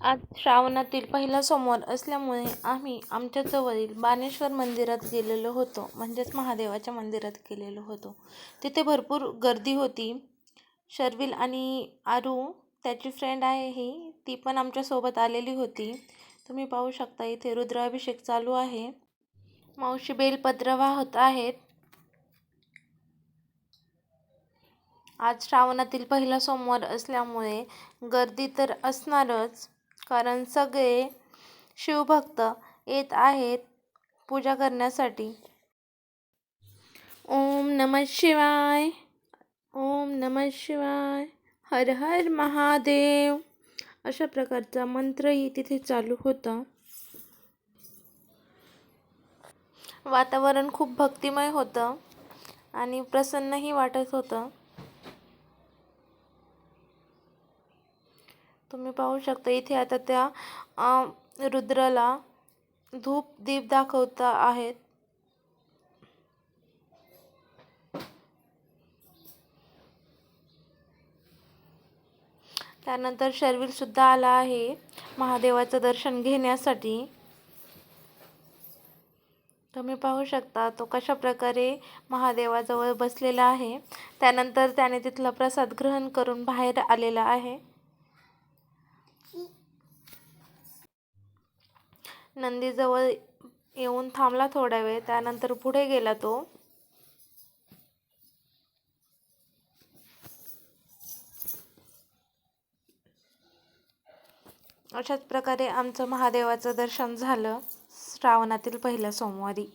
आज श्रावणातील पहिला सोमवार असल्यामुळे आम्ही आमच्या जवळील बाणेश्वर मंदिरात गेलेलो होतो. म्हणजेच महादेवाच्या मंदिरात गेलेलो होतो. तिथे भरपूर गर्दी होती. शर्विल आणि आरू त्याची फ्रेंड आहे ही. ती पण आमच्यासोबत आलेली होती. तुम्ही पाहू शकता इथे रुद्राभिषेक चालू आहे. मावशी बेलपत्र वाहत आहेत. आज श्रावणातील पहिला सोमवार असल्यामुळे गर्दी तर असणारच. कारण सगळे शिवभक्त येत आहेत पूजा करण्यासाठी. ओम नमः शिवाय ओम नमः शिवाय हर हर महादेव. अशा प्रकारचा मंत्रही तिथे चालू होता. वातावरण खूप भक्तिमय होतं आणि प्रसन्नही वाटत होतं. तुम्ही पाहू शकता इथे आता त्या रुद्राला धूप दीप दाखवता आहेत. त्यानंतर शर्विलसुद्धा आला आहे महादेवाचं दर्शन घेण्यासाठी. तुम्ही पाहू शकता तो कशा प्रकारे महादेवाजवळ बसलेला आहे. त्यानंतर त्याने तिथला प्रसाद ग्रहण करून बाहेर आलेला आहे. नंदीजवळ येऊन थांबला थोडा वेळ त्यानंतर पुढे गेला तो. अशाच प्रकारे आमचं महादेवाचं दर्शन झालं श्रावणातील पहिल्या सोमवारी.